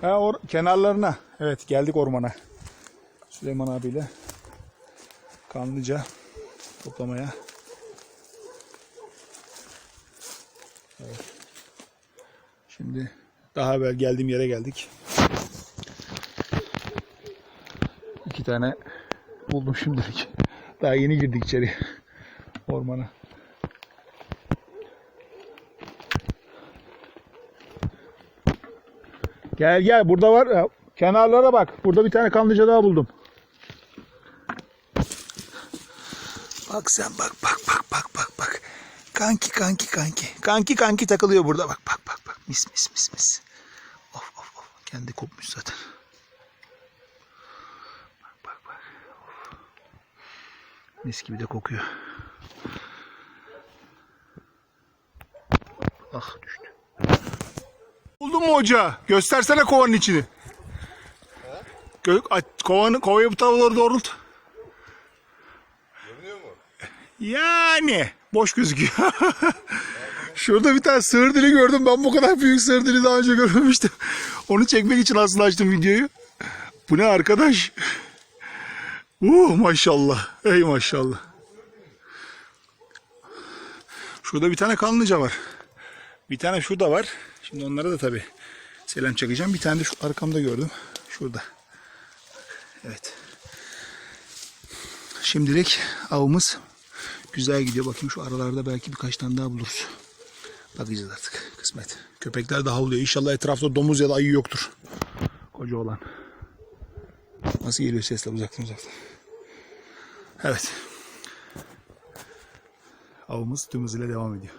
Ha, or kenarlarına. Evet geldik ormana. Süleyman abiyle. Kanlıca toplamaya. Evet. Şimdi daha evvel geldiğim yere geldik. İki tane buldum şimdilik. Daha yeni girdik içeri ormana. Gel gel burada var. ya, Kenarlara bak. Burada bir tane kanlıca daha buldum. Bak sen bak bak bak bak bak bak. Kanki kanki kanki. Kanki kanki takılıyor burada bak bak bak bak. Mis mis mis mis. Of of of. Kendi kopmuş zaten. Bak bak bak. Of. Mis gibi de kokuyor. Ah düştü. Buldun mu hoca? Göstersene kovanın içini. Gö aç- kovanı, kovayı bu tavırları doğrult. Yani boş gözüküyor. Şurada bir tane sığır dili gördüm. Ben bu kadar büyük sığır dili daha önce görmemiştim. Onu çekmek için aslında açtım videoyu. Bu ne arkadaş? Uh maşallah. Ey maşallah. Şurada bir tane kanlıca var. Bir tane şurada var. Şimdi onlara da tabii selam çakacağım. Bir tane de şu arkamda gördüm. Şurada. Evet. Şimdilik avımız güzel gidiyor. Bakayım şu aralarda belki birkaç tane daha buluruz. Bakacağız artık. Kısmet. Köpekler de havlıyor. İnşallah etrafta domuz ya da ayı yoktur. Koca olan. Nasıl geliyor sesler uzaktan uzaktan. Evet. Avımız tüm hızıyla devam ediyor.